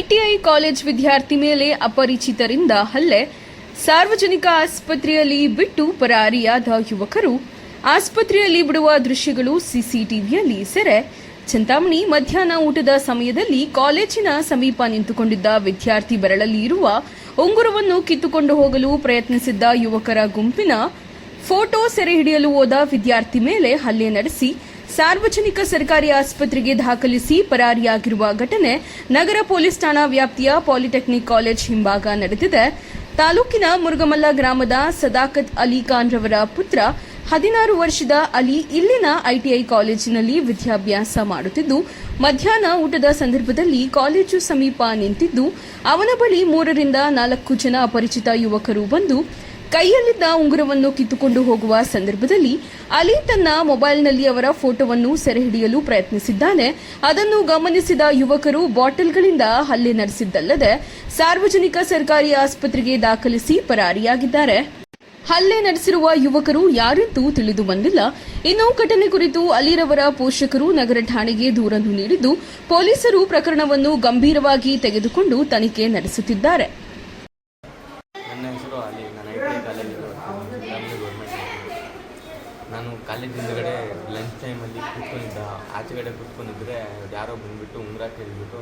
ITI college ವಿದ್ಯಾರ್ಥಿ ಮೇಲೆ ಅಪರಿಚಿತರಿಂದ ಹಲ್ಲೆ. ಸಾರ್ವಜನಿಕ ಆಸ್ಪತ್ರೆಯಲ್ಲಿ ಬಿಟ್ಟು ಪರಾರಿಯಾದ ಯುವಕರು ಆಸ್ಪತ್ರೆಯಲ್ಲಿ ಬಿಡುವ ದೃಶ್ಯಗಳು ಸಿಸಿಟಿವಿಯಲ್ಲಿ ಸೆರೆ. ಚಿಂತಾಮಣಿ ಮಧ್ಯಾಹ್ನ ಊಟದ ಸಮಯದಲ್ಲಿ ಕಾಲೇಜಿನ ಸಮೀಪ ನಿಂತುಕೊಂಡಿದ್ದ ವಿದ್ಯಾರ್ಥಿ ಬೆರಳಲ್ಲಿ ಇರುವ ಉಂಗುರವನ್ನು ಕಿತ್ತುಕೊಂಡು ಹೋಗಲು ಪ್ರಯತ್ನಿಸಿದ್ದ ಯುವಕರ ಗುಂಪಿನ ಫೋಟೋ ಸೆರೆ ಹಿಡಿಯಲು ಹೋದ ವಿದ್ಯಾರ್ಥಿ ಮೇಲೆ ಹಲ್ಲೆ ನಡೆಸಿ ಸಾರ್ವಜನಿಕ ಸರ್ಕಾರಿ ಆಸ್ಪತ್ರೆಗೆ ದಾಖಲಿಸಿ ಪರಾರಿಯಾಗಿರುವ ಘಟನೆ ನಗರ ಪೊಲೀಸ್ ಠಾಣಾ ವ್ಯಾಪ್ತಿಯ ಪಾಲಿಟೆಕ್ನಿಕ್ ಕಾಲೇಜ್ ಹಿಂಭಾಗ ನಡೆದಿದೆ. ತಾಲೂಕಿನ ಮುರುಗಮಲ್ಲ ಗ್ರಾಮದ ಸದಾಕತ್ ಅಲಿ ಖಾನ್ ರವರ ಪುತ್ರ ಹದಿನಾರು ವರ್ಷದ ಅಲಿ ಇಲ್ಲಿನ ಐಟಿಐ ಕಾಲೇಜಿನಲ್ಲಿ ವಿದ್ಯಾಭ್ಯಾಸ ಮಾಡುತ್ತಿದ್ದು, ಮಧ್ಯಾಹ್ನ ಊಟದ ಸಂದರ್ಭದಲ್ಲಿ ಕಾಲೇಜು ಸಮೀಪ ನಿಂತಿದ್ದು, ಅವನ ಬಳಿ ಮೂರರಿಂದ ನಾಲ್ಕು ಜನ ಅಪರಿಚಿತ ಯುವಕರು ಬಂದು ಕೈಯಲ್ಲಿದ್ದ ಉಂಗುರವನ್ನು ಕಿತ್ತುಕೊಂಡು ಹೋಗುವ ಸಂದರ್ಭದಲ್ಲಿ ಅಲಿ ತನ್ನ ಮೊಬೈಲ್ನಲ್ಲಿ ಅವರ ಫೋಟೋವನ್ನು ಸೆರೆ ಹಿಡಿಯಲು ಪ್ರಯತ್ನಿಸಿದ್ದಾನೆ. ಅದನ್ನು ಗಮನಿಸಿದ ಯುವಕರು ಬಾಟಲ್ಗಳಿಂದ ಹಲ್ಲೆ ನಡೆಸಿದ್ದಲ್ಲದೆ ಸಾರ್ವಜನಿಕ ಸರ್ಕಾರಿ ಆಸ್ಪತ್ರೆಗೆ ದಾಖಲಿಸಿ ಪರಾರಿಯಾಗಿದ್ದಾರೆ. ಹಲ್ಲೆ ನಡೆಸಿರುವ ಯುವಕರು ಯಾರೆಂದು ತಿಳಿದು ಬಂದಿಲ್ಲ. ಇನ್ನು ಘಟನೆ ಕುರಿತು ಅಲಿರವರ ಪೋಷಕರು ನಗರ ಠಾಣೆಗೆ ದೂರನ್ನು ನೀಡಿದ್ದು, ಪೊಲೀಸರು ಪ್ರಕರಣವನ್ನು ಗಂಭೀರವಾಗಿ ತೆಗೆದುಕೊಂಡು ತನಿಖೆ ನಡೆಸುತ್ತಿದ್ದಾರೆ. ನಾನು ಕಾಲೇಜ್ ಹಿಂದ್ಗಡೆ ಲಂಚ್ ಟೈಮಲ್ಲಿ ಕೂತ್ಕೊಂಡಿದ್ದ. ಆಚೆಗಡೆ ಕೂತ್ಕೊಂಡಿದ್ರೆ ಯಾರೋ ಬಂದುಬಿಟ್ಟು ಉಂಗುರ ಕೇಳಿಬಿಟ್ಟು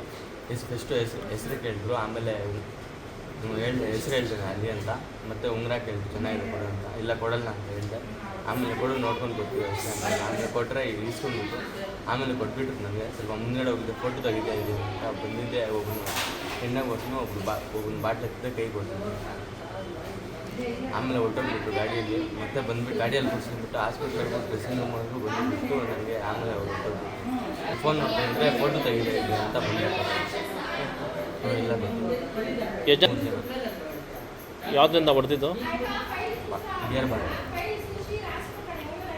ಎಸ್ ಫಸ್ಟು ಹೆಸ್ರು ಹೆಸ್ರು ಕೇಳಿದ್ರು. ಆಮೇಲೆ ಹೇಳಿ ಹೆಸ್ರು ಹೇಳ್ತೇನೆ ಅಲ್ಲಿ ಅಂತ. ಮತ್ತೆ ಉಂಗುರ ಕೇಳಿದ್ರು, ಚೆನ್ನಾಗಿದೆ ಕೊಡು ಅಂತ. ಇಲ್ಲ, ಕೊಡಲ್ಲ ಅಂತ ಹೇಳಿದೆ. ಆಮೇಲೆ ಕೊಡು, ನೋಡ್ಕೊಂಡು ಕೊಡ್ತೀವಿ ಅಷ್ಟೇ ಆಮೇಲೆ ಕೊಟ್ಟರೆ ಇಸ್ಕೊಂಡ್ಬಿಟ್ಟು ಆಮೇಲೆ ಕೊಟ್ಬಿಟ್ರು ನನಗೆ ಸ್ವಲ್ಪ ಮುಂದ್ಗಡೆ ಹೋಗಿದ್ದೆ ಫೋಟೋ ತೆಗಿತಾ ಇದ್ದೀನಿ ಅಂತ. ಬಂದಿದ್ದೆ ಒಬ್ಬನು ಹೆಣ್ಣಾಗಿ ಕೊಡ್ತೀನಿ ಒಬ್ರು ಬಾ ಒಬ್ಬನ ಬಾಟ್ಲಿ ಕೈ ಕೊಡ್ತೀನಿ ಆಮೇಲೆ ಹೊಟ್ಟೋಗ್ಬಿಟ್ರು ಗಾಡಿಯಲ್ಲಿ ಮತ್ತೆ ಬಂದ್ಬಿಟ್ಟು ಗಾಡಿಯಲ್ಲಿ ಕೂರಿಸ್ಬಿಟ್ಟು ಆಸ್ಪತ್ರೆಗೆ ಡ್ರೆಸ್ಸಿಂಗ್ ಮಾಡಿದ್ರು ಬಂದುಬಿಟ್ಟು ನನಗೆ ಆಮೇಲೆ ಅವ್ರು ಹೊಟ್ಟೋಗ್ಬಿಟ್ಟು ಫೋನ್ ಮಾಡ್ತಾ ಇದ್ದರೆ ಫೋಟೋ ತೆಗಿದೆ ಅಂತ ಬಂದ್ಬಿಟ್ಟು. ಇಲ್ಲ ಬಂದು ಎಷ್ಟು ಯಾವುದರಿಂದ ಹೊಡೆದಿದ್ದು? Beer bottle